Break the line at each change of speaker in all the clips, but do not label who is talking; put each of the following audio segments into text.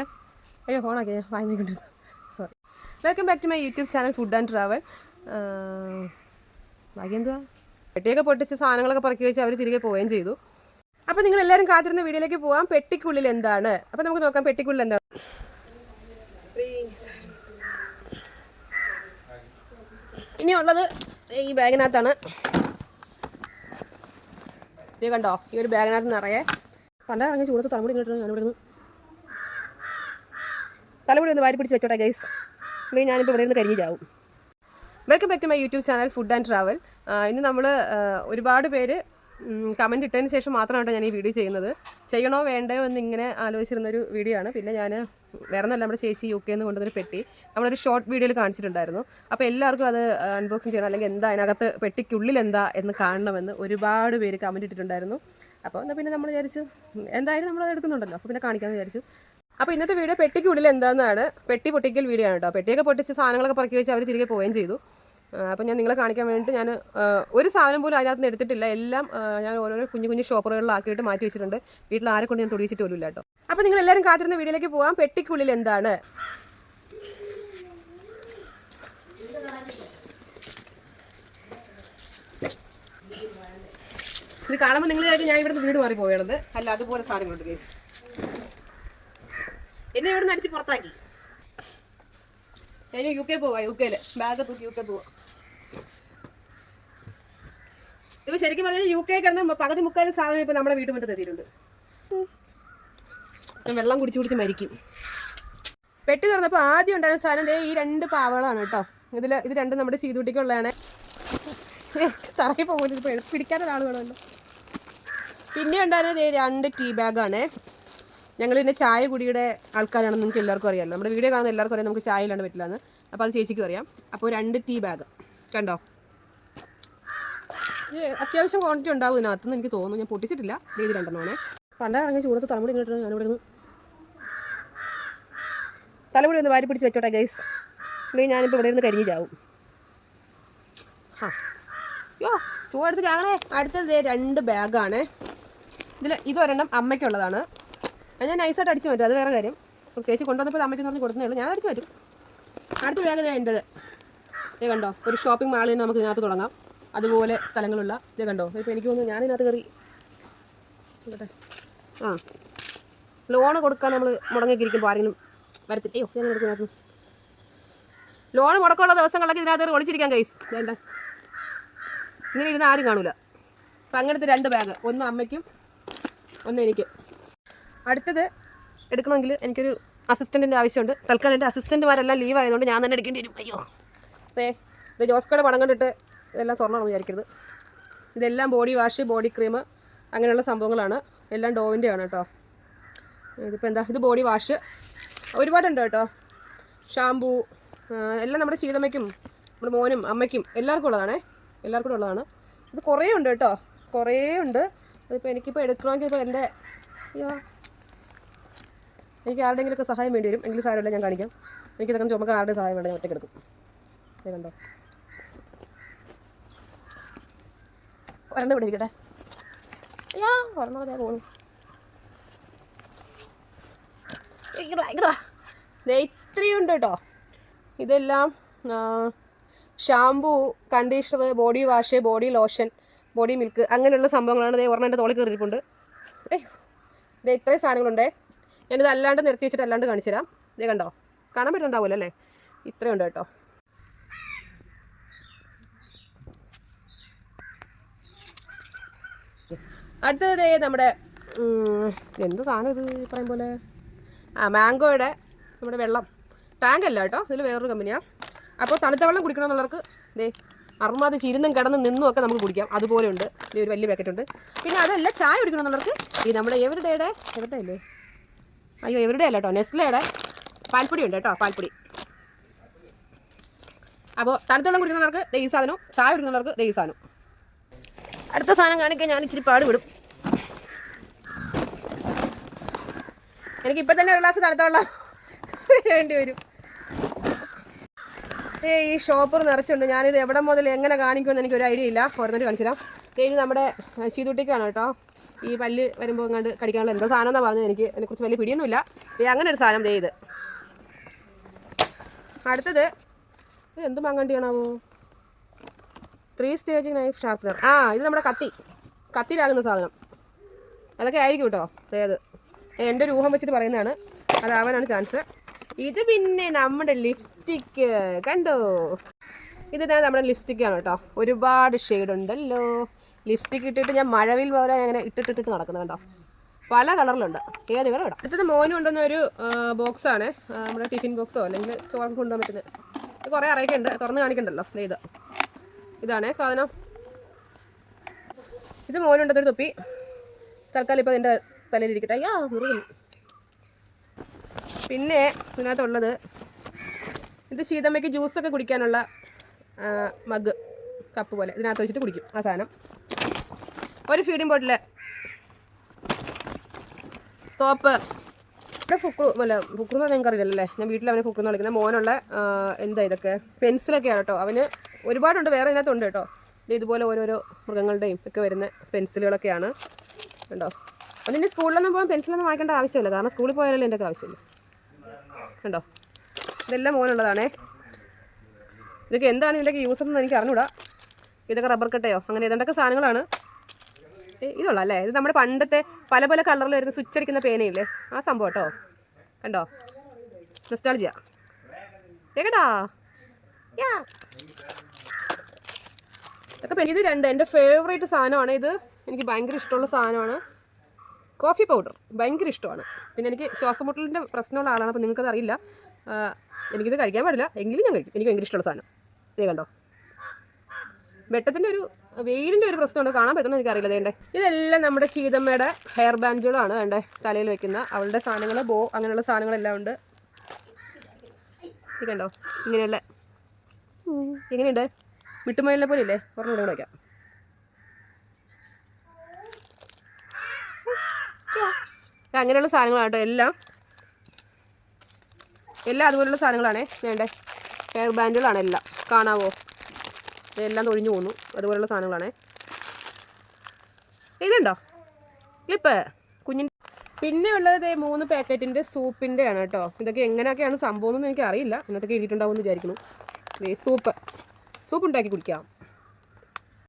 അയ്യോ ഫോണാക്കി വായി നോക്കിട്ടുണ്ട് sorry welcome back to my YouTube channel food and travel ബാക്കി എന്തുവാ? പെട്ടിയൊക്കെ പൊട്ടിച്ച് സാധനങ്ങളൊക്കെ പറക്കി വെച്ച് അവർ തിരികെ പോവുകയും ചെയ്തു. അപ്പോൾ നിങ്ങൾ എല്ലാവരും കാത്തിരുന്ന വീഡിയോയിലേക്ക് പോവാം. പെട്ടിക്കുള്ളിൽ എന്താണ്? അപ്പോൾ നമുക്ക് നോക്കാം പെട്ടിക്കുള്ളിൽ എന്താണ്? ഇനിയുള്ളത് ഈ ബാഗിനകത്താണ്. ഇത് കണ്ടോ? ഈ ഒരു ബാഗിനകത്ത് നിറയെ. പണ്ടേ ചൂടത്ത് തലമുടി ഇങ്ങോട്ട് ഞാനിവിടെ നിന്ന് തലമുടി ഒന്ന് വാരി പിടിച്ച് വെച്ചോട്ടെ ഗൈസ് അല്ലെങ്കിൽ ഞാനിപ്പോൾ ഇവിടെ നിന്ന് കരിഞ്ഞു ചാവും. Welcome back to my YouTube channel food and travel ഇന്ന് നമ്മൾ ഒരുപാട് പേര് കമന്റ് ഇട്ടതിന് ശേഷം മാത്രമാണ് ഞാൻ ഈ വീഡിയോ ചെയ്യുന്നത്. ചെയ്യണോ വേണ്ടയോ എന്ന് ഇങ്ങനെ ആലോചിച്ചിരുന്നൊരു വീഡിയോ ആണ്. പിന്നെ ഞാൻ വേറെ ഒന്നല്ല നമ്മുടെ ചേച്ചി യു കെ എന്ന് കൊണ്ടുവന്നൊരു പെട്ടി. നമ്മളൊരു ഷോർട്ട് വീഡിയോയിൽ കാണിച്ചിട്ടുണ്ടായിരുന്നു. അപ്പോൾ എല്ലാവർക്കും അത് അൺബോക്സിങ് ചെയ്യണം. അല്ലെങ്കിൽ എന്താ അതിനകത്ത് പെട്ടിക്കുള്ളിൽ എന്താ എന്ന് കാണണമെന്ന് ഒരുപാട് പേര് കമന്റ് ഇട്ടിട്ടുണ്ടായിരുന്നു. അപ്പോൾ എന്നാൽ പിന്നെ നമ്മൾ വിചാരിച്ചു എന്തായാലും നമ്മൾ എടുക്കുന്നുണ്ടല്ലോ. അപ്പോൾ പിന്നെ കാണിക്കാമെന്ന് വിചാരിച്ചു. അപ്പോൾ ഇന്നത്തെ വീഡിയോ പെട്ടിക്കുള്ളിൽ എന്താണെന്നാണ് പെട്ടി പൊട്ടിക്കൽ വീഡിയോ ആണ് കേട്ടോ. പെട്ടിയൊക്കെ പൊട്ടിച്ച് സാധനങ്ങളൊക്കെ പറക്കി വെച്ച് അവർ തിരികെ പോവുകയും ചെയ്തു. അപ്പോൾ ഞാൻ നിങ്ങളെ കാണിക്കാൻ വേണ്ടിയിട്ട് ഞാൻ ഒരു സാധനം പോലും അതിനകത്ത് നിന്ന് എടുത്തിട്ടില്ല. എല്ലാം ഞാൻ ഓരോരോ കുഞ്ഞു കുഞ്ഞു ഷോപ്പറുകളിലാക്കിയിട്ട് മാറ്റി വെച്ചിട്ടുണ്ട്. വീട്ടിൽ ആരെ കൊണ്ട് ഞാൻ തൊടിച്ചിട്ട് പോലും കേട്ടോ. അപ്പോൾ നിങ്ങൾ എല്ലാവരും കാത്തിരുന്ന വീഡിയോയിലേക്ക് പോകാം പെട്ടിക്കുള്ളിൽ എന്താണ്? ഇത് കാണുമ്പോൾ നിങ്ങൾ ഞാൻ ഇവിടുന്ന് വീട് മാറി പോവുകയാണെന്ന് അല്ല അതുപോലെ സാധനങ്ങളുണ്ട് കേസ് എന്നെ ഇവിടെ നിന്ന് അടിച്ച് പുറത്താക്കി. ഞാൻ യു കെ പോവാ യു കെയിൽ ബാഗ് തൂക്കി യു കെ പോവാ. ഇപ്പൊ ശരിക്കും പറഞ്ഞാൽ യു കെ കിടന്ന പകുതി മുക്കാലും സാധനം ഇപ്പൊ നമ്മുടെ വീട്ടുമുറ്റത്ത് എത്തിയിട്ടുണ്ട്. വെള്ളം കുടിച്ചു കുടിച്ച് മരിക്കും. പെട്ടി തുറന്നപ്പോൾ ആദ്യം ഉണ്ടായിരുന്ന സാധനം ദേ ഈ രണ്ട് പാവകളാണ് കേട്ടോ. ഇതിൽ ഇത് രണ്ടും നമ്മുടെ ചീതുട്ടിക്കുള്ളതാണ് തറയിൽ പോകുന്നത് പിടിക്കാത്ത വേണമല്ലോ. പിന്നെ ഉണ്ടായിരുന്നത് രണ്ട് ടീ ബാഗാണ്. ഞങ്ങൾ പിന്നെ ചായ കുടിയുടെ ആൾക്കാരാണ് നിങ്ങൾക്ക് എല്ലാവർക്കും അറിയാമല്ലോ നമ്മുടെ വീഡിയോ കാണുന്ന എല്ലാവർക്കും അറിയാം. നമുക്ക് ചായ ഇല്ലാണ്ട് പറ്റില്ല എന്ന് അപ്പോൾ അത് ചേച്ചിക്കും അറിയാം. അപ്പോൾ രണ്ട് ടീ ബാഗ്. കണ്ടോ? അത്യാവശ്യം ക്വാണ്ടിറ്റി ഉണ്ടാവും ഇതിനകത്തുനിന്ന് എനിക്ക് തോന്നുന്നു. ഞാൻ പൊട്ടിച്ചിട്ടില്ല. ഇത് രണ്ടെണ്ണമാണ് പണ്ടാണെങ്കിൽ ചൂടത്ത് തലമുടി ഇങ്ങോട്ട് ഞാനിവിടെ നിന്ന് തലമുടി ഒന്ന് വാരി പിടിച്ച് വെച്ചോട്ടെ ഗൈസ് അല്ലെങ്കിൽ ഞാനിപ്പോൾ ഇവിടെ നിന്ന് കരിഞ്ഞു ചാവും. ആ യോ ചൂടെടുത്ത് ചാകണേ. അടുത്തത് രണ്ട് ബാഗാണ് ഇതിൽ ഇതൊരെണ്ണം അമ്മയ്ക്കുള്ളതാണ്. അത് ഞാൻ നൈസായിട്ട് അടിച്ചു മാറ്റും. അത് വേറെ കാര്യം. ചേച്ചി കൊണ്ടുവന്നപ്പോൾ അമ്മയ്ക്ക് പറഞ്ഞ് കൊടുത്തേ ഉള്ളൂ. ഞാൻ അടിച്ചു മാറ്റും. അടുത്ത വേഗത എന്റെത്. ഇത് കണ്ടോ? ഒരു ഷോപ്പിംഗ് മാളിൽ നമുക്ക് ഇതിനകത്ത് തുടങ്ങാം. അതുപോലെ സ്ഥലങ്ങളുള്ള ഇത് കണ്ടോ? ഇപ്പോൾ എനിക്ക് തോന്നുന്നു ഞാനിതിനകത്ത് കയറി ആ. ലോൺ കൊടുക്കാൻ നമ്മൾ മുടങ്ങിക്കിരിക്കുമ്പോൾ ആരെങ്കിലും വരത്തില്ല? അയ്യോ ഞാൻ എടുക്കുന്നതിനകത്ത് ലോൺ മുടക്കമുള്ള ദിവസങ്ങളിലൊക്കെ ഇതിനകത്ത് കയറി ഒളിച്ചിരിക്കാൻ കൈസ് വേണ്ട. ഇങ്ങനെ ഇരുന്ന് ആരും കാണൂല. അപ്പം അങ്ങനത്തെ രണ്ട് ബാഗ് ഒന്ന് അമ്മയ്ക്കും ഒന്ന് എനിക്കും. അടുത്തത് എടുക്കണമെങ്കിൽ എനിക്കൊരു അസിസ്റ്റന്റിന്റെ ആവശ്യമുണ്ട്. തൽക്കാലം എന്റെ അസിസ്റ്റന്റുമാരെല്ലാം ലീവ് ആയതുകൊണ്ട് ഞാൻ തന്നെ എടുക്കേണ്ടി വരും. അയ്യോ. അപ്പേ ഇത് ജോസ്കോടെ പടം കണ്ടിട്ട് ഇതെല്ലാം സ്വർണമാണ് വിചാരിക്കരുത്. ഇതെല്ലാം ബോഡി വാഷ് ബോഡി ക്രീം അങ്ങനെയുള്ള സംഭവങ്ങളാണ്. എല്ലാം ഡോവിന്റെ ആണ് കേട്ടോ. ഇതിപ്പോൾ എന്താ? ഇത് ബോഡി വാഷ് ഒരുപാടുണ്ട് കേട്ടോ. ഷാമ്പൂ എല്ലാം നമ്മുടെ ശീതമ്മയ്ക്കും നമ്മുടെ മോനും അമ്മയ്ക്കും എല്ലാവർക്കും ഉള്ളതാണേ. എല്ലാവർക്കും ഉള്ളതാണ്. ഇത് കുറേ ഉണ്ട് കേട്ടോ. കുറേ ഉണ്ട് അതിപ്പോൾ എനിക്കിപ്പോൾ എടുക്കണമെങ്കിൽ ഇപ്പോൾ എന്റെ അയ്യോ. എനിക്ക് ആരുടെയെങ്കിലുമൊക്കെ സഹായം വേണ്ടി വരും. എങ്കിലും സാരമില്ല ഞാൻ കാണിക്കാം. എനിക്ക് ഇതൊക്കെ ചുമക്കാൻ ആരുടെ സഹായം വേണ്ട ഞാൻ ഒറ്റയ്ക്ക് എടുക്കും. ദേ കണ്ടോ? ഒരെണ്ണം ഇവിടെ അയ്യോ ഒരെണ്ണം പോകുന്നു ഇത്രയും ഉണ്ട് കേട്ടോ. ഇതെല്ലാം shampoo conditioner body wash body lotion body milk അങ്ങനെയുള്ള സംഭവങ്ങളാണ് ഇതേ ഒരെണ്ണം എന്റെ തോളിൽ കയറിയിട്ടുണ്ട് ദേ ഇത്രയും സാധനങ്ങളുണ്ടേ. ഞാനിത് അല്ലാണ്ട് നിർത്തി വെച്ചിട്ട് അല്ലാണ്ട് കാണിച്ചു തരാം. കണ്ടോ? കാണാൻ പറ്റുന്നുണ്ടാവുമല്ലോ അല്ലേ? ഇത്രയുണ്ട് കേട്ടോ. അടുത്തത് നമ്മുടെ എന്ത് സാധനം ഇത് പറയും പോലെ? ആ മാംഗോയുടെ നമ്മുടെ വെള്ളം. ടാങ്ക് അല്ല കേട്ടോ ഇതിൽ വേറൊരു കമ്പനിയാണ് അപ്പോൾ തണുത്ത വെള്ളം കുടിക്കണമെന്നുള്ളവർക്ക് ദേ അറുമാതി ചിരുന്നും കിടന്ന് നിന്നും ഒക്കെ നമുക്ക് കുടിക്കാം. അതുപോലെ ഉണ്ട്. ഒരു വലിയ പാക്കറ്റ് ഉണ്ട്. പിന്നെ അതല്ല ചായ കുടിക്കണമെന്നുള്ളവർക്ക് ഈ നമ്മുടെ എവരുടെയുടെ എവരുടെ അല്ലേ അയ്യോ എവരുടെ അല്ല കേട്ടോ നെസ്ലയുടെ പാൽപ്പൊടി ഉണ്ട് കേട്ടോ പാൽപ്പൊടി. അപ്പോൾ തണുത്തുള്ളം കുടിക്കുന്നവർക്ക് ദൈവ സാധനവും സാധനം ചായ കുടിക്കുന്നവർക്ക് ദൈവ സാധനവും. അടുത്ത സാധനം കാണിക്കാൻ ഞാൻ ഇച്ചിരി പാടുപെടും. എനിക്ക് ഇപ്പം തന്നെ ഒരു ഗ്ലാസ് തണുത്ത വെള്ളം വേണ്ടി വരും. ഏ ഈ ഷോപ്പർ നിറച്ചുണ്ട് ഞാനിത് എവിടെ മുതൽ എങ്ങനെ കാണിക്കുമെന്ന് എനിക്കൊരു ഐഡിയ ഇല്ല. ഓരോന്നിട്ട് കാണിച്ചു തരാം ഇത് നമ്മുടെ ശീതുട്ടിക്കാണ് കേട്ടോ. ഈ പല്ല് വരുമ്പോൾ ഇങ്ങോട്ട് കടിക്കാനുള്ള എന്താ സാധനം എന്നാണ് പറഞ്ഞത്? എനിക്ക് അതിനെക്കുറിച്ച് വലിയ പിടിയൊന്നുമില്ല. അങ്ങനെ ഒരു സാധനം ദേ ഇത്. അടുത്തത് ഇത് എന്ത് മാങ്ങണ്ടിയാണാവോ? ത്രീ സ്റ്റേജ് നൈഫ് ഷാർപ്പനർ ആ ഇത് നമ്മുടെ കത്തി. കത്തിയിലാകുന്ന സാധനം. അതൊക്കെ ആയിരിക്കും കേട്ടോ. അതായത് എന്റെ ഒരു ഊഹം വെച്ചിട്ട് പറയുന്നതാണ്. അതാവാനാണ് ചാൻസ് ഇത് പിന്നെ നമ്മുടെ ലിപ്സ്റ്റിക്ക് കണ്ടോ? ഇത് നമ്മുടെ ലിപ്സ്റ്റിക്കാണ് കേട്ടോ. ഒരുപാട് ഷെയ്ഡ് ഉണ്ടല്ലോ. ലിപ്സ്റ്റിക്ക് ഇട്ടിട്ട് ഞാൻ മഴവിൽ പോലെ അങ്ങനെ ഇട്ടിട്ടിട്ട് നടക്കുന്നത് കണ്ടോ? പല കളറിലുണ്ട്. ഏത് കളർ ഇടാം? അടുത്തത് മോനും ഉണ്ടെന്ന ഒരു ബോക്സാണ്. നമ്മുടെ ടിഫിൻ ബോക്സോ അല്ലെങ്കിൽ ചോറ് കൊണ്ടുപോകാൻ പറ്റുന്നത് കുറേ അറിയൊക്കെ ഉണ്ട് തുറന്ന് കാണിക്കണ്ടല്ലോ ഇത്. ഇതാണ് സാധനം. ഇത് മോനുണ്ടെന്നൊരു തൊപ്പി. തൽക്കാലം ഇപ്പോൾ എന്റെ തലയിലിരിക്കട്ടെ അയ്യാ മുറുകുന്നു പിന്നെ ഇതിനകത്തുള്ളത് ഇത് ശീതമ്മയ്ക്ക് ജ്യൂസൊക്കെ കുടിക്കാനുള്ള മഗ് കപ്പ് പോലെ. ഇതിനകത്ത് വെച്ചിട്ട് കുടിക്കും ആ സാധനം. ഒരു ഫീഡിംഗ് ബോട്ടിൽ സോപ്പ്. ഇവിടെ ഫുക്കു അല്ല ഫുക്കു എന്ന് പറഞ്ഞാൽ അറിയില്ലല്ലേ ഞാൻ വീട്ടിൽ അവനെ ഫുക്കുന്ന എന്ന് മോനുള്ള എന്താ ഇതൊക്കെ? പെൻസിലൊക്കെയാണ് കേട്ടോ. അവന് ഒരുപാടുണ്ട് വേറെ ഇതിനകത്തുണ്ട് കേട്ടോ. ഇത് ഇതുപോലെ ഓരോരോ മൃഗങ്ങളുടെയും ഒക്കെ വരുന്ന പെൻസിലുകളൊക്കെയാണ് കണ്ടോ? അപ്പം നിന്റെ സ്കൂളിലൊന്നും പോകാൻ പെൻസിലൊന്നും വാങ്ങിക്കേണ്ട ആവശ്യമില്ല. കാരണം സ്കൂളിൽ പോയാലല്ലേ എന്റെ ആവശ്യമില്ല കണ്ടോ? ഇതെല്ലാം മോനുള്ളതാണേ. ഇതൊക്കെ എന്താണ് ഇതിന്റെയൊക്കെ യൂസ് എന്ന് എനിക്ക് അറിഞ്ഞൂടാ. ഇതൊക്കെ റബ്ബർ കട്ടയോ അങ്ങനെ ഏതാണ്ടൊക്കെ സാധനങ്ങളാണ്. ഇതുള്ള അല്ലേ? ഇത് നമ്മുടെ പണ്ടത്തെ പല പല കളറിൽ വരുന്ന സ്വിച്ച് അടിക്കുന്ന പേനയില്ലേ? ആ സംഭവം കേട്ടോ. കണ്ടോ? നെസ്റ്റാൾജിയ കേട്ടാ ഇതൊക്കെ ഇത് രണ്ട് എന്റെ ഫേവറേറ്റ് സാധനമാണ് ഇത്. എനിക്ക് ഭയങ്കര ഇഷ്ടമുള്ള സാധനമാണ്. കോഫി പൗഡർ ഭയങ്കര ഇഷ്ടമാണ്. പിന്നെ എനിക്ക് ശ്വാസമുട്ടലിന്റെ പ്രശ്നമുള്ള ആളാണ് അപ്പോൾ നിങ്ങൾക്കത് അറിയില്ല. എനിക്കിത് കഴിക്കാൻ പാടില്ല. എങ്കിലും ഞാൻ കഴിക്കും. എനിക്ക് ഭയങ്കര ഇഷ്ടമുള്ള സാധനം. ഇതേ കണ്ടോ? വെട്ടത്തിന്റെ ഒരു വെയിലിന്റെ ഒരു പ്രശ്നമുണ്ട് കാണാൻ പറ്റുന്ന എനിക്കറിയില്ല. വേണ്ടേ ഇതെല്ലാം നമ്മുടെ ശീതമ്മയുടെ ഹെയർ ബാൻഡുകളാണ് വേണ്ടേ തലയിൽ വെക്കുന്ന അവളുടെ സാധനങ്ങൾ ബോ അങ്ങനെയുള്ള സാധനങ്ങളെല്ലാം ഉണ്ട്. ഇത് കണ്ടോ? ഇങ്ങനെയുള്ള എങ്ങനെയുണ്ട് വിട്ടുമയിലെ പോലെ ഇല്ലേ ഒരെണ്ണം കൂടെ അങ്ങനെയുള്ള സാധനങ്ങളാണ് കേട്ടോ എല്ലാം. എല്ലാം അതുപോലുള്ള സാധനങ്ങളാണേ. വേണ്ടേ ഹെയർ ബാൻഡുകളാണ് എല്ലാം. കാണാവോ? ഇതെല്ലാം തൊഴിഞ്ഞു പോന്നു. അതുപോലുള്ള സാധനങ്ങളാണേ. ഇതുണ്ടോ? ക്ലിപ്പ്. കുഞ്ഞിന്റെ പിന്നെ ഉള്ളത് മൂന്ന് പാക്കറ്റിന്റെ സൂപ്പിന്റെ ആണ് കേട്ടോ. ഇതൊക്കെ എങ്ങനെയൊക്കെയാണ് സംഭവം എന്ന് എനിക്ക് അറിയില്ല ഇന്നത്തൊക്കെ എഴുതിയിട്ടുണ്ടാവും എന്ന് വിചാരിക്കുന്നു. സൂപ്പ്. സൂപ്പ് ഉണ്ടാക്കി കുടിക്കാം.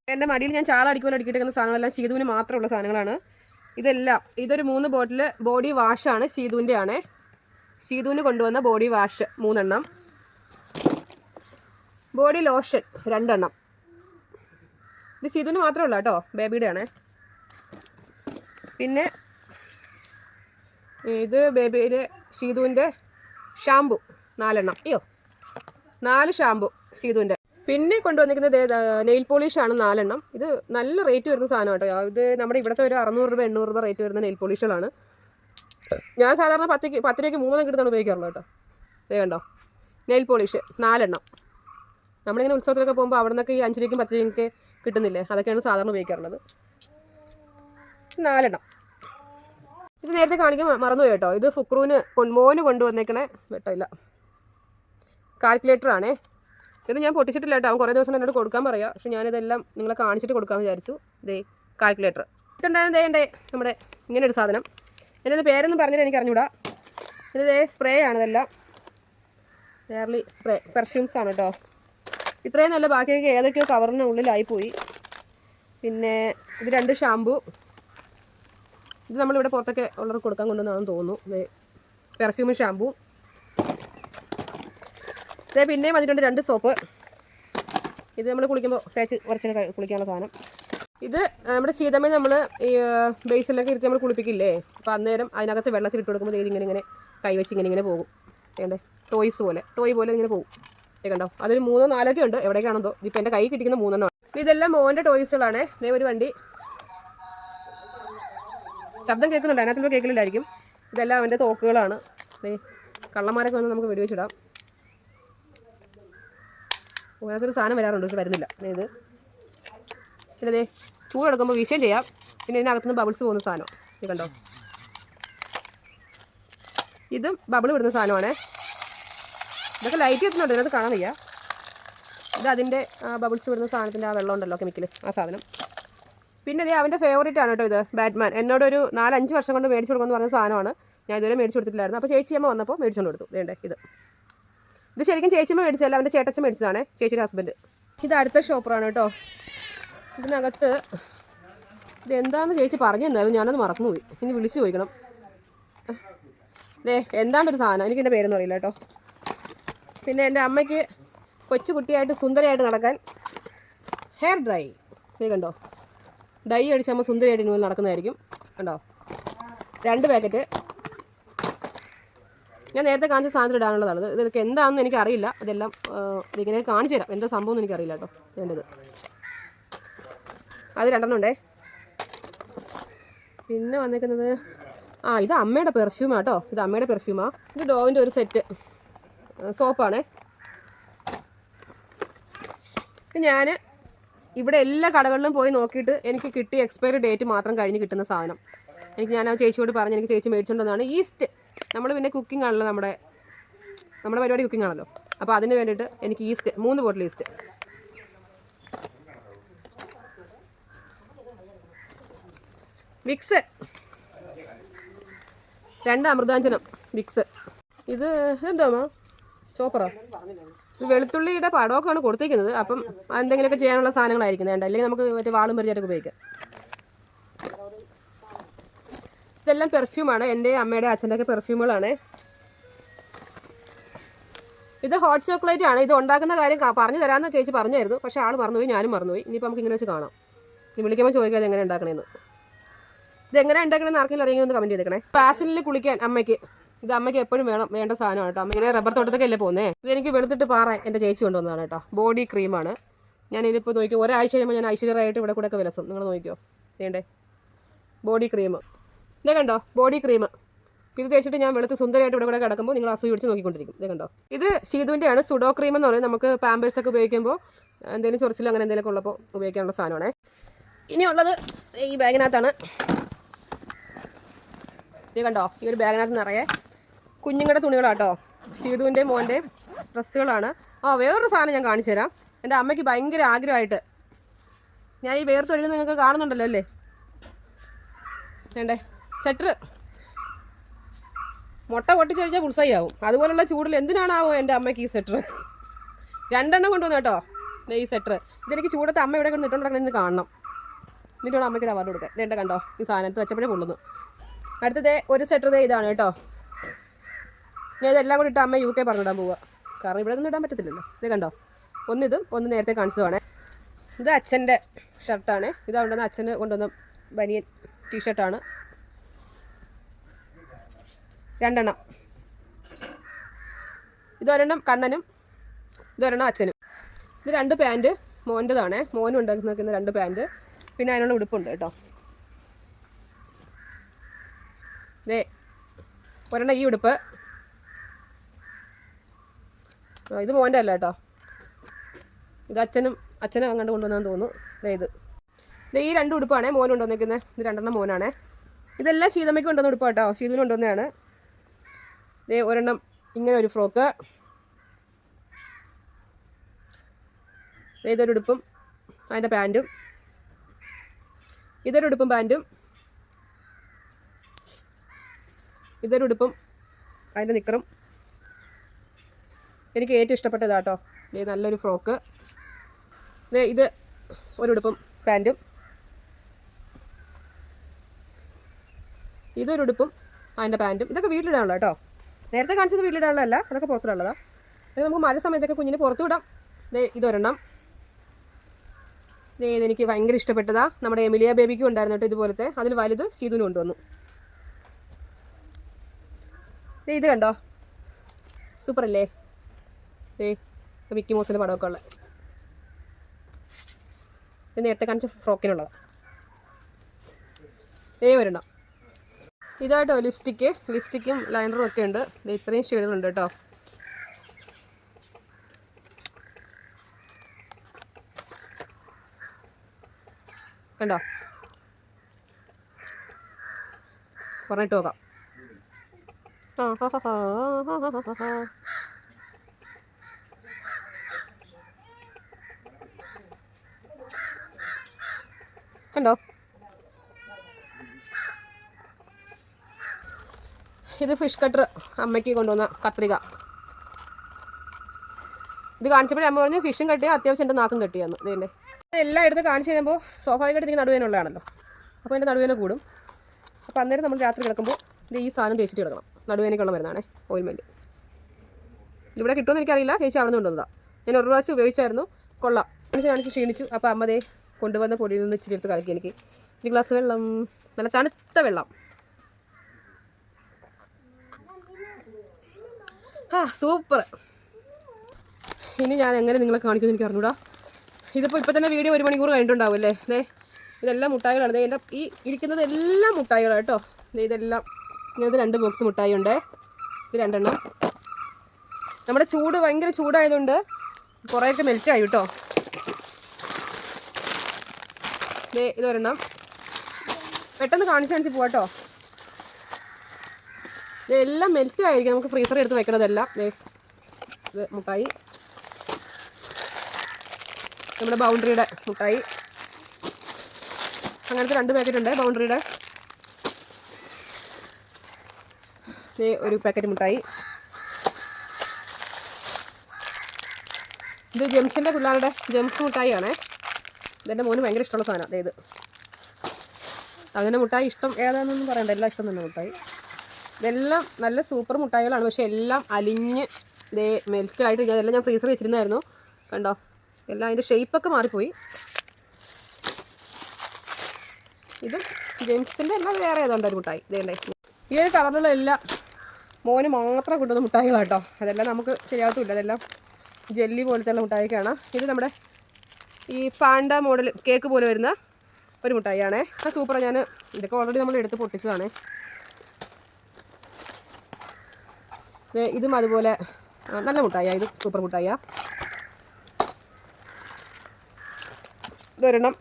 എന്റെ മടിയിൽ ഞാൻ ചാള അടിക്കുമ്പോൾ അടിക്കിട്ടിരിക്കുന്ന സാധനങ്ങളെല്ലാം ശീതുവിന് മാത്രമുള്ള സാധനങ്ങളാണ്. ഇതെല്ലാം. ഇതൊരു മൂന്ന് ബോട്ടിൽ ബോഡി വാഷാണ് ശീതുവിന്റെ ആണേ ശീതുവിന് കൊണ്ടുവന്ന ബോഡി വാഷ് മൂന്നെണ്ണം. ബോഡി ലോഷൻ രണ്ടെണ്ണം. ഇത് ശിതുവിന് മാത്രമേ ഉള്ളൂ കേട്ടോ ബേബിയുടെ ആണേ പിന്നെ ഇത് ബേബിയുടെ ഷീതുവിന്റെ ഷാമ്പു നാലെണ്ണം. അയ്യോ നാല് ഷാമ്പു ഷീതുവിന്റെ പിന്നെ കൊണ്ടുവന്നിരിക്കുന്നത് നെയിൽ പോളിഷാണ് നാലെണ്ണം. ഇത് നല്ല റേറ്റ് വരുന്ന സാധനം കേട്ടോ. ഇത് നമ്മുടെ ഇവിടുത്തെ ഒരു അറുന്നൂറ് രൂപ എണ്ണൂറ് രൂപ റേറ്റ് വരുന്ന നെയിൽ പോളിഷുകളാണ്. ഞാൻ സാധാരണ പത്ത് പത്ത് രൂപയ്ക്ക് മൂന്നെണ്ണം കിട്ടുന്നതാണ് ഉപയോഗിക്കാറുള്ളൂ കേട്ടോ. കണ്ടോ? നെയിൽ പോളിഷ് നാലെണ്ണം. നമ്മളിങ്ങനെ ഉത്സവത്തിലൊക്കെ പോകുമ്പോൾ അവിടെ നിന്നൊക്കെ ഈ അഞ്ച് രൂപയ്ക്കും പത്ത് രൂപയ്ക്ക് കിട്ടുന്നില്ലേ? അതൊക്കെയാണ് സാധാരണ ഉപയോഗിക്കാറുള്ളത്. നാലെണ്ണം. ഇത് നേരത്തെ കാണിക്കാൻ മറന്നുപോയി കേട്ടോ. ഇത് ഫുക്രൂന് മോന് കൊണ്ടുവന്നേക്കണേ കേട്ടോ ഇല്ല. കാൽക്കുലേറ്റർ ആണേ ഇത് ഞാൻ പൊട്ടിച്ചിട്ടില്ല കേട്ടോ. അവൻ കുറേ ദിവസം എന്നോട് കൊടുക്കാൻ പറയാം. പക്ഷെ ഞാനിതെല്ലാം നിങ്ങളെ കാണിച്ചിട്ട് കൊടുക്കാമെന്ന് വിചാരിച്ചു. ഇതേ കാൽക്കുലേറ്റർ. ഇതുണ്ടായിരുന്നു ദേണ്ടേ നമ്മുടെ ഇങ്ങനെ ഒരു സാധനം. എന്റെ പേരൊന്നും പറഞ്ഞിട്ട് എനിക്ക് അറിഞ്ഞൂടാ. ഇത് ദേ സ്പ്രേ ആണ് ഇതെല്ലാം. എയർലി സ്പ്രേ പെർഫ്യൂംസ് ആണ് കേട്ടോ. ഇത്രയും നല്ല ബാക്കിയൊക്കെ ഏതൊക്കെയോ കവറിന് ഉള്ളിലായി പോയി. പിന്നെ ഇത് രണ്ട് ഷാമ്പു ഇത് നമ്മളിവിടെ പുറത്തൊക്കെ ഉള്ളവർക്ക് കൊടുക്കാൻ കൊണ്ടുവന്നാണെന്ന് തോന്നുന്നു. പെർഫ്യൂം ഷാമ്പു ഇതേ പിന്നെ വന്നിട്ടുണ്ട് രണ്ട് സോപ്പ് ഇത് നമ്മൾ കുളിക്കുമ്പോൾ തേച്ച് കുറച്ച് കുളിക്കാനുള്ള സാധനം. ഇത് നമ്മുടെ ശീതമേ നമ്മൾ ഈ ബേസിലൊക്കെ ഇരുത്തി നമ്മൾ കുളിപ്പിക്കില്ലേ? അപ്പോൾ അന്നേരം അതിനകത്ത് വെള്ളത്തിൽ ഇട്ട് കൊടുക്കുമ്പോൾ ഇതിങ്ങനെ ഇങ്ങനെ കൈവച്ച് ഇങ്ങനെ ഇങ്ങനെ പോകും. വേണ്ടേ? ടോയ്സ് പോലെ. ടോയ് പോലെ ഇങ്ങനെ പോകും. കണ്ടോ? അതൊരു മൂന്നോ നാലൊക്കെ ഉണ്ട്. എവിടേക്കാണെന്തോ ഇപ്പം എന്റെ കൈ കിട്ടിക്കുന്ന മൂന്നെണ്ണം ഇതെല്ലാം മോന്റെ ടോയ്സുകളാണ് ഇതേ ഒരു വണ്ടി. ശബ്ദം കേൾക്കുന്നുണ്ട്? അതിനകത്തുള്ള കേൾക്കലില്ലായിരിക്കും. ഇതെല്ലാം അവന്റെ തോക്കുകളാണ്. കള്ളന്മാരൊക്കെ വന്ന് നമുക്ക് വെടിവെച്ചിടാം. അതിനകത്തൊരു സാധനം വരാറുണ്ട് പക്ഷെ വരുന്നില്ല. ഇത്. പിന്നെ ദേ ചൂടെടുക്കുമ്പോൾ വീശയും ചെയ്യാം. പിന്നെ ഇതിനകത്തുനിന്ന് ബബിൾസ് പോകുന്ന സാധനം. ഇത് കണ്ടോ? ഇതും ബബിൾ വിടുന്ന സാധനമാണേ. ഇതൊക്കെ ലൈറ്റ് എത്തുന്നുണ്ട് ഇതിനകത്ത് കാണാൻ വയ്യ. ഇത് അതിന്റെ ബബിൾസ് വരുന്ന സാധനത്തിന്റെ ആ വെള്ളം ഉണ്ടല്ലോ കെമിക്കൽ ആ സാധനം. പിന്നെ ഇതേ അവന്റെ ഫേവറേറ്റ് ആണ് കേട്ടോ ഇത് ബാറ്റ്മാൻ എന്നോടൊരു നാലഞ്ച് വർഷം കൊണ്ട് മേടിച്ചു കൊടുക്കുമെന്ന് പറഞ്ഞ സാധനമാണ്. ഞാൻ ഇതുവരെ മേടിച്ചു കൊടുത്തിട്ടില്ലായിരുന്നു. അപ്പോൾ ചേച്ചിയമ്മ വന്നപ്പോൾ മേടിച്ചുകൊണ്ട് കൊടുത്തു. വേണ്ടേ ഇത്. ഇത് ശരിക്കും ചേച്ചിയമ്മ മേടിച്ചതല്ല അവന്റെ ചേട്ടച്ച മേടിച്ചതാണ് ചേച്ചിയുടെ ഹസ്ബൻഡ് ഇത് അടുത്ത ഷോപ്പറാണ് കേട്ടോ. ഇതിനകത്ത് ഇതെന്താണെന്ന് ചേച്ചി പറഞ്ഞു തന്നായിരുന്നു ഞാനത് മറന്നുപോയി. ഇനി വിളിച്ചു ചോദിക്കണം. ദേ എന്താണ്ടൊരു സാധനം? എനിക്ക് ഇതിന്റെ പേരൊന്നും അറിയില്ല കേട്ടോ. പിന്നെ എന്റെ അമ്മയ്ക്ക് കൊച്ചു കുട്ടിയായിട്ട് സുന്ദരിയായിട്ട് നടക്കാൻ ഹെയർ ഡ്രൈ നീ കണ്ടോ? ഡൈ അടിച്ച് അമ്മ സുന്ദരിയായിട്ട് ഇനി നടക്കുന്നതായിരിക്കും. കണ്ടോ? രണ്ട് പാക്കറ്റ് ഞാൻ നേരത്തെ കാണിച്ച സാധനം ഇടാനുള്ളതാണ്. ഇത് ഇതൊക്കെ എന്താണെന്ന് എനിക്കറിയില്ല. ഇതെല്ലാം ഇതിങ്ങനെ കാണിച്ചു തരാം. എന്താ സംഭവം എന്ന് എനിക്കറിയില്ല കേട്ടോ. വേണ്ടത്. അത് രണ്ടെണ്ണം ഉണ്ടേ. പിന്നെ വന്നേക്കുന്നത് ആ ഇത് അമ്മയുടെ പെർഫ്യൂമാ കേട്ടോ. ഇത് അമ്മയുടെ പെർഫ്യൂമാണ് ഇത് ഡോവിന്റെ ഒരു സെറ്റ് സോപ്പാണേ. ഞാൻ ഇവിടെ എല്ലാ കടകളിലും പോയി നോക്കിയിട്ട് എനിക്ക് കിട്ടിയ എക്സ്പയറി ഡേറ്റ് മാത്രം കഴിഞ്ഞ് കിട്ടുന്ന സാധനം. എനിക്ക് ഞാൻ ആ ചേച്ചിയോട് പറഞ്ഞ് എനിക്ക് ചേച്ചി മേടിച്ചുകൊണ്ടെന്നാണ് ഈസ്റ്റ് നമ്മൾ പിന്നെ കുക്കിംഗ് ആണല്ലോ നമ്മുടെ നമ്മുടെ പരിപാടി കുക്കിംഗ് ആണല്ലോ. അപ്പോൾ അതിന് വേണ്ടിയിട്ട് എനിക്ക് ഈസ്റ്റ് മൂന്ന് ബോട്ടിൽ ഈസ്റ്റ് വിക്സ്. രണ്ട് അമൃതാഞ്ജനം വിക്സ്. ഇത് എന്താ ചോപ്പറോ? വെളുത്തുള്ളിയുടെ പടമൊക്കെയാണ് കൊടുത്തേക്കുന്നത്. അപ്പം എന്തെങ്കിലുമൊക്കെ ചെയ്യാനുള്ള സാധനങ്ങളായിരിക്കും. വേണ്ട. അല്ലെങ്കിൽ നമുക്ക് മറ്റേ വാളും പരിചായിട്ടൊക്കെ ഉപയോഗിക്കാം. ഇതെല്ലാം പെർഫ്യൂമാണ് എന്റെ അമ്മയുടെ അച്ഛന്റെ ഒക്കെ പെർഫ്യൂമുകളാണ് ഇത് ഹോട്ട് ചോക്ലേറ്റ് ആണ്. ഇത് ഉണ്ടാക്കുന്ന കാര്യം പറഞ്ഞു തരാമെന്ന് ചേച്ചി പറഞ്ഞായിരുന്നു. പക്ഷെ ആൾ മറന്നുപോയി ഞാനും മറന്നുപോയി. ഇനിയിപ്പോൾ നമുക്ക് ഇങ്ങനെ വെച്ച് കാണാം. ഇനി വിളിക്കുമ്പോൾ ചോദിക്കാം ഇത് എങ്ങനെ ഉണ്ടാക്കണേന്ന്. ഇത് എങ്ങനെ ഉണ്ടാക്കണമെന്ന് ആർക്കെങ്കിലും അറിയുമെന്ന് കമന്റ് ചെയ്തേക്കണേ. ബാസിലിൽ കുളിക്കാൻ അമ്മയ്ക്ക്. ഇത് അമ്മയ്ക്ക് എപ്പോഴും വേണം വേണ്ട സാധനമാണ് കേട്ടോ. അമ്മ ഇങ്ങനെ റബ്ബർ തോട്ടത്തൊക്കെ പോകുന്നേ? ഇതെനിക്ക് വെളുത്തിട്ട് പാറ എന്റെ ചേച്ചി കൊണ്ടുവന്നതാണ് കേട്ടോ. ബോഡി ക്രീമാണ് ഞാൻ നോക്കി ഒരാഴ്ച കഴിയുമ്പോൾ ഞാൻ ഐശ്വര്യമായിട്ട് ഇവിടെ കൂടെ ഒക്കെ വിലസം. നിങ്ങൾ നോക്കിയോ വേണ്ടേ ബോഡി ക്രീം ഇതേ കണ്ടോ? ബോഡി ക്രീം ഇത് തേച്ചിട്ട് ഞാൻ വെളുത്ത് സുന്ദരമായിട്ട് ഇവിടെ കൂടെ കിടക്കുമ്പോൾ നിങ്ങൾ അസൂയ പിടിച്ച് നോക്കിക്കൊണ്ടിരിക്കും. ഇതേ കണ്ടോ? ഇത് ശീതുവിന്റെയാണ് സുഡോ ക്രീം എന്ന് പറയും. നമുക്ക് പാമ്പേഴ്സ് ഒക്കെ ഉപയോഗിക്കുമ്പോൾ എന്തെങ്കിലും ചൊറിച്ചിൽ അങ്ങനെ എന്തെങ്കിലും ഉള്ളപ്പോൾ ഉപയോഗിക്കാനുള്ള സാധനമാണ്. ഇനിയുള്ളത് ഈ ബാഗിനകത്താണ് ഇത് കണ്ടോ? ഈ ഒരു ബാഗിനകത്ത് നിറയെ കുഞ്ഞുങ്ങളുടെ തുണികളാട്ടോ. സീതുവിന്റെയും മോന്റെയും ഡ്രസ്സുകളാണ്. ആ വേറൊരു സാധനം ഞാൻ കാണിച്ചു തരാം. എന്റെ അമ്മയ്ക്ക് ഭയങ്കര ആഗ്രഹമായിട്ട്. ഞാൻ ഈ വേർത്തൊഴുകുന്ന നിങ്ങൾക്ക് കാണുന്നുണ്ടല്ലോ അല്ലേ? വേണ്ടേ? സെറ്റർ മുട്ട പൊട്ടിച്ചഴിച്ചാൽ പുൾസൈ ആവും അതുപോലുള്ള ചൂടിൽ എന്തിനാണാവോ എന്റെ അമ്മയ്ക്ക് ഈ സെറ്റർ രണ്ടെണ്ണം കൊണ്ടുവന്നു കേട്ടോ. ഈ സെറ്റർ ഇതെനിക്ക് ചൂടത്തെ അമ്മ ഇവിടെ കൊണ്ട് ഇട്ടുണ്ടാക്കണമെന്ന് കാണണം. എന്നിട്ടാണ് അമ്മയ്ക്ക് അമ്മയ്ക്ക് അവാർഡ് കൊടുക്കുക ഇതേണ്ട കണ്ടോ ഈ സാധനത്ത് വെച്ചപ്പോഴേ കൊള്ളുന്നു. അടുത്തത് ഒരു സെറ്റർ ഇതാണ് കേട്ടോ. ഞാൻ ഇതെല്ലാം കൂടി ഇട്ട് അമ്മ യു കെ പറഞ്ഞിടാൻ പോവുക കാരണം ഇവിടെ ഒന്നും ഇടാൻ പറ്റത്തില്ലല്ലോ. ഇത് കണ്ടോ? ഒന്നിതും ഒന്ന് നേരത്തെ കാണിച്ചതുമാണ്. ഇത് അച്ഛന്റെ ഷർട്ടാണ് ഇത് അവിടെ നിന്ന് അച്ഛന് കൊണ്ടുവന്ന ബനിയൻ ടീഷർട്ടാണ് രണ്ടെണ്ണം. ഇതൊരെണ്ണം കണ്ണനും ഇതൊരെണ്ണം അച്ഛനും. ഇത് രണ്ട് പാന്റ് മോന്റെതാണ്. മോനും ഉണ്ടാക്കി നിൽക്കുന്ന രണ്ട് പാന്റ് പിന്നെ അതിനുള്ള ഉടുപ്പുണ്ട് കേട്ടോ. ദേ ഒരെണ്ണം ഈ ഉടുപ്പ് ആ, ഇത് മോന്റെ അല്ല കേട്ടോ. ഇത് അച്ഛനും അച്ഛനും അങ്ങോട്ട് കൊണ്ടുവന്നാന്ന് തോന്നുന്നു. ഇത്. ദേ ഈ രണ്ട് ഉടുപ്പാണേ മോൻ കൊണ്ടുവന്നിരിക്കുന്നത് ഇത് രണ്ടെണ്ണം മോനാണ്. ഇതെല്ലാം ശീതമ്മയ്ക്ക് കൊണ്ടുവന്ന ഉടുപ്പാണ് കേട്ടോ. ശീതന് കൊണ്ടുവന്നതാണ്. ദേ ഒരെണ്ണം ഇങ്ങനെ ഒരു ഫ്രോക്ക്. ഇതൊരു ഉടുപ്പും അതിന്റെ പാന്റും. ഇതൊരു ഉടുപ്പും പാന്റും. ഇതൊരു ഉടുപ്പും അതിന്റെ നിക്കറും. എനിക്ക് ഏറ്റവും ഇഷ്ടപ്പെട്ടതാ കേട്ടോ ഇത് നല്ലൊരു ഫ്രോക്ക്. ഇത് ഇത് ഒരു ഉടുപ്പും പാന്റും ഇതൊരു ഉടുപ്പും അതിന്റെ പാന്റും ഇതൊക്കെ വീട്ടിലിടാനുള്ള കേട്ടോ നേരത്തെ കാണിച്ചത് വീട്ടിലിടാനുള്ളതല്ല അതൊക്കെ പുറത്തിടാനുള്ളതാണ് ഇത് നമുക്ക് മഴ സമയത്തൊക്കെ കുഞ്ഞിന് പുറത്ത് വിടാം. ഇതൊരെണ്ണം. ഇതെനിക്ക് ഭയങ്കര ഇഷ്ടപ്പെട്ടതാ. നമ്മുടെ എമിലിയ ബേബിക്കും ഉണ്ടായിരുന്നു കേട്ടോ ഇതുപോലത്തെ. അതിൽ വലുത് സീതുവിന് കൊണ്ടുവന്നു ഇത് കണ്ടോ? സൂപ്പർ അല്ലേ ദേ മിക്കി മോസിന്റെ പടമൊക്കെ ഉള്ള നേരത്തെ കാണിച്ച ഫ്രോക്കിനുള്ളതാണ് ഏ ഒരെണ്ണം. ഇതായിട്ടോ ലിപ്സ്റ്റിക്ക് ലിപ്സ്റ്റിക്കും ലൈനറും ഒക്കെ ഉണ്ട്. ഇത്രയും ഷെയ്ഡുകളുണ്ട് കേട്ടോ. കണ്ടോ? പറഞ്ഞിട്ട് നോക്കാം ആ ഹാ ഹാ ഹാ ഹാ ഹാ ഹാ. കണ്ടോ? ഇത് ഫിഷ് കട്ടർ അമ്മയ്ക്ക് കൊണ്ടുവന്ന കത്രിക. ഇത് കാണിച്ചപ്പോഴേ അമ്മ പറഞ്ഞു ഫിഷും കെട്ടിയ അത്യാവശ്യം എന്റെ നാക്കും കെട്ടിയാന്ന് ഇതിന്റെ എല്ലാം എടുത്ത് കാണിച്ചു കഴിയുമ്പോൾ സ്വാഭാവികമായിട്ട് എനിക്ക് നടുവേനുള്ളതാണല്ലോ അപ്പോൾ എന്റെ നടുവേന കൂടും. അപ്പോൾ അന്നേരം നമ്മൾ രാത്രി കിടക്കുമ്പോൾ ഇത് ഈ സാധനം തേച്ചിട്ട് കിടക്കണം. നടുവേനയ്ക്കുള്ള മരുന്നാണേ ഓയിൽമെന്റ് ഇവിടെ കിട്ടുമെന്ന് എനിക്കറിയില്ല. ചേച്ചി അവിടെ നിന്ന് കൊണ്ടുവന്നതാണ് ഞാൻ ഒരു പ്രാവശ്യം ഉപയോഗിച്ചായിരുന്നു. കൊള്ളാം. കാണിച്ച് കാണിച്ച് ക്ഷീണിച്ചു. അപ്പോൾ അമ്മതേ കൊണ്ടുവന്ന പൊടിയിൽ നിന്ന് ഇച്ചിരി എടുത്ത് കലക്കി എനിക്ക്. ഒരു ഗ്ലാസ് വെള്ളം നല്ല തണുത്ത വെള്ളം. ആ സൂപ്പർ. ഇനി ഞാൻ എങ്ങനെ നിങ്ങളെ കാണിക്കുന്നു എനിക്ക് അറിഞ്ഞൂടാ. ഇതിപ്പോൾ ഇപ്പോൾ തന്നെ വീഡിയോ ഒരു മണിക്കൂർ കഴിഞ്ഞിട്ടുണ്ടാവും അല്ലേ? ദേ ഇതെല്ലാം മുട്ടായികളാണ്. എന്റെ ഈ ഇരിക്കുന്നത് എല്ലാം മുട്ടായികളാണ് കേട്ടോ. ഇതെല്ലാം ഇങ്ങനത്തെ രണ്ട് ബോക്സ് മുട്ടായി ഉണ്ട് ഇത് രണ്ടെണ്ണം. നമ്മുടെ ചൂട് ഭയങ്കര ചൂടായതുകൊണ്ട് കുറേയൊക്കെ മെൽറ്റായി കേട്ടോ. ദേ ഇതൊരെണ്ണം. പെട്ടെന്ന് കാണിച്ച് കാണിച്ച് പോവാട്ടോ എല്ലാം മെൽറ്റ് ആയിരിക്കും നമുക്ക് ഫ്രീസറിൽ എടുത്ത് വെക്കണതെല്ലാം. ഇത് മുട്ടായി. നമ്മുടെ ബൗണ്ടറിയുടെ മുട്ടായി. അങ്ങനത്തെ രണ്ട് പാക്കറ്റ് ഉണ്ട് ബൗണ്ടറിയുടെ. ഒരു പാക്കറ്റ് മുട്ടായി. ഇത് ജെംസിന്റെ പിള്ളേരുടെ ജെംസ് മുട്ടായിയാണേ. ഇതെന്റെ മോന് ഭയങ്കര ഇഷ്ടമുള്ള സാധനം. അതായത് അങ്ങനെ മുട്ടായി ഇഷ്ടം ഏതാണെന്നൊന്നും പറയണ്ട. എല്ലാം ഇഷ്ടം തന്നെ മുട്ടായി. ഇതെല്ലാം നല്ല സൂപ്പർ മുട്ടായികളാണ്. പക്ഷേ എല്ലാം അലിഞ്ഞ് ഇതേ മെൽറ്റായിട്ട് എല്ലാം ഞാൻ ഫ്രീസർ വെച്ചിരുന്നായിരുന്നു. കണ്ടോ? എല്ലാം അതിന്റെ ഷേപ്പൊക്കെ മാറിപ്പോയി. ഇത് ജെയിംസിന്റെ എല്ലാം വേറെ ഏതാണ്ട് ഒരു മുട്ടായി. ഇതേണ്ടേ ഈ ഒരു കവറിലുള്ള എല്ലാം മോന് മാത്രം കൊണ്ടുവന്ന മുട്ടായികളാട്ടോ. അതെല്ലാം നമുക്ക് ശരിയാകത്തുമില്ല അതെല്ലാം ജെല്ലി പോലത്തെ ഉള്ള മുട്ടായിക്കാണ് ഇത് നമ്മുടെ ഈ പാണ്ട മോഡൽ കേക്ക് പോലെ വരുന്ന ഒരു മുട്ടായിയാണേ. ആ സൂപ്പറാണ് ഞാൻ ഇതൊക്കെ ഓൾറെഡി നമ്മൾ എടുത്ത് പൊട്ടിച്ചതാണ്. ഇതും അതുപോലെ നല്ല മുട്ടായ ഇത് സൂപ്പർ മുട്ടായ ഇതൊരെണ്ണം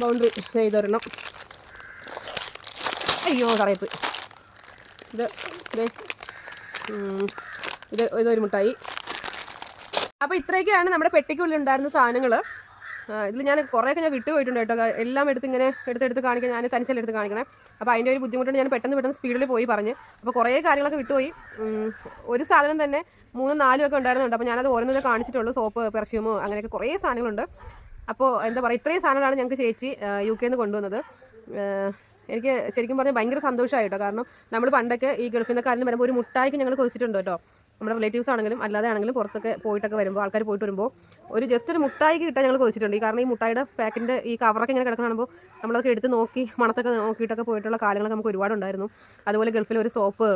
ബൗണ്ടറി ഇതൊരെണ്ണം. അയ്യോ കറയപ്പ് ഇത് ഇത് ഇത് ഇതൊരു മുട്ടായി. അപ്പോൾ ഇത്രയൊക്കെയാണ് നമ്മുടെ പെട്ടിക്കുള്ളിൽ ഉണ്ടായിരുന്ന സാധനങ്ങൾ ഇതിൽ ഞാൻ കുറേയൊക്കെ ഞാൻ വിട്ടുപോയിട്ടുണ്ട് കേട്ടോ. എല്ലാം എടുത്ത് ഇങ്ങനെ എടുത്തെടുത്ത് കാണിക്കാൻ ഞാൻ തനിച്ചല്ല എടുത്ത് കാണിക്കണേ. അപ്പോൾ അതിന്റെ ഒരു ബുദ്ധിമുട്ടുണ്ട് ഞാൻ പെട്ടെന്ന് പെട്ടെന്ന് സ്പീഡിൽ പോയി പറഞ്ഞ്. അപ്പോൾ കുറേ കാര്യങ്ങളൊക്കെ വിട്ടുപോയി ഒരു സാധനം തന്നെ മൂന്നും നാലും ഒക്കെ ഉണ്ടായിരുന്നുണ്ട്. അപ്പോൾ ഞാനത് ഓരോന്നേ കാണിച്ചിട്ടുള്ളൂ. സോപ്പ് പെർഫ്യൂം അങ്ങനെയൊക്കെ കുറേ സാധനങ്ങളുണ്ട്. അപ്പോൾ എന്താ പറയുക ഇത്രയും സാധനങ്ങളാണ് ഞങ്ങൾക്ക് ചേച്ചി യു കെയിൽ നിന്ന് കൊണ്ടുവന്നത്. എനിക്ക് ശരിക്കും പറഞ്ഞാൽ ഭയങ്കര സന്തോഷമായി കേട്ടോ കാരണം നമ്മൾ പണ്ടൊക്കെ ഈ ഗൾഫിൽ നിന്നൊക്കെ ആരെങ്കിലും വരുമ്പോൾ ഒരു മുട്ടായിക്ക് ഞങ്ങൾ കൊതിച്ചിട്ടുണ്ട് കേട്ടോ. നമ്മുടെ റിലേറ്റീവ്സ് ആണെങ്കിലും അല്ലാതെ ആണെങ്കിലും പുറത്തൊക്കെ പോയിട്ടൊക്കെ വരുമ്പോൾ ആൾക്കാർ പോയിട്ട് വരുമ്പോൾ ഒരു ജസ്റ്റ് ഒരു മുട്ടായിക്ക് കിട്ടാൻ ഞങ്ങൾ കൊതിച്ചിട്ടുണ്ട്. ഈ കാരണം ഈ മുട്ടായിയുടെ പാക്കിന്റെ ഈ കവറൊക്കെ ഇങ്ങനെ കിടക്കണമ്പോൾ നമ്മളൊക്കെ എടുത്ത് നോക്കി മണത്തൊക്കെ നോക്കിയിട്ടൊക്കെ പോയിട്ടുള്ള കാലങ്ങളൊക്കെ നമുക്ക് ഒരുപാടുണ്ടായിരുന്നു. അതുപോലെ ഗൾഫിൽ ഒരു സോപ്പ്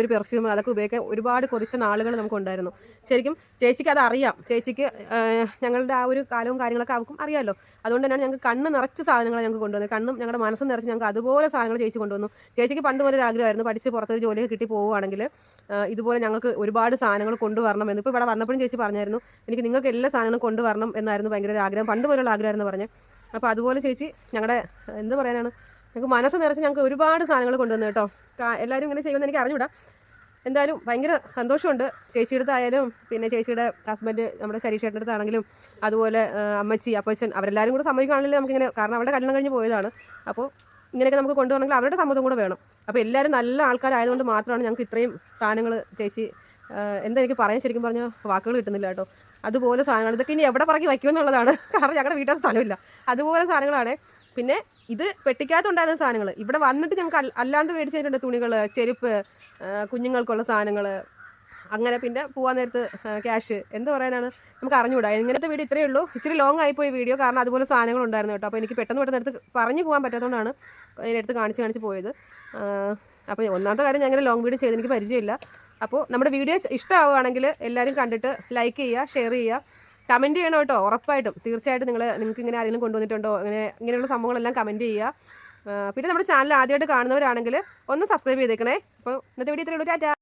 ഒരു പെർഫ്യൂം അതൊക്കെ ഉപയോഗിക്കാൻ ഒരുപാട് കൊതിച്ച നാളുകൾ നമുക്കുണ്ടായിരുന്നു. ശരിക്കും ചേച്ചിക്ക് അതറിയാം. ചേച്ചിക്ക് ഞങ്ങളുടെ ആ ഒരു കാലവും കാര്യങ്ങളൊക്കെ അവർക്കും അറിയാമല്ലോ അതുകൊണ്ട് തന്നെയാണ് ഞങ്ങൾക്ക് കണ്ണ് നിറച്ച് സാധനങ്ങൾ ഞങ്ങൾക്ക് കൊണ്ടുവന്നത്. കണ്ണും ഞങ്ങളുടെ മനസ്സ് നിറച്ച് ഞങ്ങൾക്ക് അതുപോലെ സാധനങ്ങൾ ചേച്ചി കൊണ്ടുവന്നു. ചേച്ചിക്ക് പണ്ട് മുതൽ ആഗ്രഹമായിരുന്നു പഠിച്ച് പുറത്തൊരു ജോലിയൊക്കെ കിട്ടി പോവുകയാണെങ്കിൽ ഇതുപോലെ ഞങ്ങൾക്ക് ഒരുപാട് സാധനങ്ങൾ കൊണ്ടുവരണം എന്ന്. ഇപ്പോൾ ഇവിടെ വന്നപ്പോഴും ചേച്ചി പറഞ്ഞായിരുന്നു എനിക്ക് നിങ്ങൾക്ക് എല്ലാ സാധനങ്ങളും കൊണ്ടുവരണം എന്നായിരുന്നു ഭയങ്കര ആഗ്രഹം. പണ്ട് മുതലുള്ള ആഗ്രഹമായിരുന്നു പറഞ്ഞത്. അപ്പോൾ അതുപോലെ ചേച്ചി ഞങ്ങളുടെ എന്ത് പറയാനാണ് ഞങ്ങൾക്ക് മനസ്സ് നിറച്ച് ഞങ്ങൾക്ക് ഒരുപാട് സാധനങ്ങൾ കൊണ്ടുവന്നു കേട്ടോ. എല്ലാവരും ഇങ്ങനെ ചെയ്യുമെന്ന് എനിക്ക് അറിഞ്ഞൂടാ. എന്തായാലും ഭയങ്കര സന്തോഷമുണ്ട്. ചേച്ചിയുടെ അടുത്തായാലും പിന്നെ ചേച്ചിയുടെ ഹസ്ബൻഡ് നമ്മുടെ ശരീഷേട്ടന്റെ അടുത്താണെങ്കിലും അതുപോലെ അമ്മച്ചി അപ്പച്ചൻ അവരെല്ലാവരും കൂടെ സമ്മതിക്കുകയാണെങ്കിലും നമുക്കിങ്ങനെ കാരണം അവരുടെ കല്യാണം കഴിഞ്ഞ് പോയതാണ്. അപ്പോൾ ഇങ്ങനെയൊക്കെ നമുക്ക് കൊണ്ടുപോകണമെങ്കിൽ അവരുടെ സമ്മതം കൂടെ വേണം. അപ്പോൾ എല്ലാവരും നല്ല ആൾക്കാരായതുകൊണ്ട് മാത്രമാണ് ഞങ്ങൾക്ക് ഇത്രയും സാധനങ്ങൾ ചേച്ചി എന്താ എനിക്ക് പറയാൻ ശരിക്കും പറഞ്ഞാൽ വാക്കുകൾ കിട്ടുന്നില്ല കേട്ടോ. അതുപോലെ സാധനങ്ങൾ ഇതൊക്കെ ഇനി എവിടെ പറക്കി വയ്ക്കുമെന്നുള്ളതാണ്. കാരണം ഞങ്ങളുടെ വീട്ടിൽ സ്ഥലമില്ല. അതുപോലെ സാധനങ്ങളാണ്. പിന്നെ ഇത് പെട്ടിക്കകത്തുണ്ടായിരുന്ന സാധനങ്ങൾ ഇവിടെ വന്നിട്ട് ഞങ്ങൾക്ക് അല്ലാണ്ട് മേടിച്ചിട്ടുണ്ട് തുണികൾ ചെരുപ്പ് കുഞ്ഞുങ്ങൾക്കുള്ള സാധനങ്ങൾ അങ്ങനെ പിന്നെ പോകാൻ നേരത്ത് ക്യാഷ്. എന്ത് പറയാനാണ്? നമുക്ക് അറിഞ്ഞുകൂടാ. ഇങ്ങനത്തെ വീഡിയോ ഇത്രയേ ഉള്ളൂ. ഇച്ചിരി ലോങ് ആയിപ്പോയി വീഡിയോ. കാരണം അതുപോലെ സാധനങ്ങൾ ഉണ്ടായിരുന്നു കേട്ടോ. അപ്പോൾ എനിക്ക് പെട്ടെന്ന് പെട്ടെന്ന് എടുത്ത് പറഞ്ഞു പോകാൻ പറ്റാത്തതുകൊണ്ടാണ് അതിനെടുത്ത് കാണിച്ച് കാണിച്ച് പോയത്. അപ്പോൾ ഒന്നാമത്തെ കാര്യം ഞാൻ അങ്ങനെ ലോങ് വീഡിയോ ചെയ്ത് എനിക്ക് പരിചയമില്ല. അപ്പോൾ നമ്മുടെ വീഡിയോ ഇഷ്ടമാവുകയാണെങ്കിൽ എല്ലാവരും കണ്ടിട്ട് ലൈക്ക് ചെയ്യുക ഷെയർ ചെയ്യുക. കമന്റ് ചെയ്യണം കേട്ടോ ഉറപ്പായിട്ടും. തീർച്ചയായിട്ടും നിങ്ങൾ നിങ്ങൾക്ക് ഇങ്ങനെ ആരെങ്കിലും കൊണ്ടുവന്നിട്ടുണ്ടോ അങ്ങനെ ഇങ്ങനെയുള്ള സംഭവങ്ങളെല്ലാം കമന്റ് ചെയ്യുക. പിന്നെ നമ്മുടെ ചാനൽ ആദ്യമായിട്ട് കാണുന്നവരാണെങ്കിൽ ഒന്ന് സബ്സ്ക്രൈബ് ചെയ്തേക്കണേ. അപ്പോൾ ഇന്നത്തെ വീഡിയോ ഇത്രയുള്ളൂ ടാറ്റാ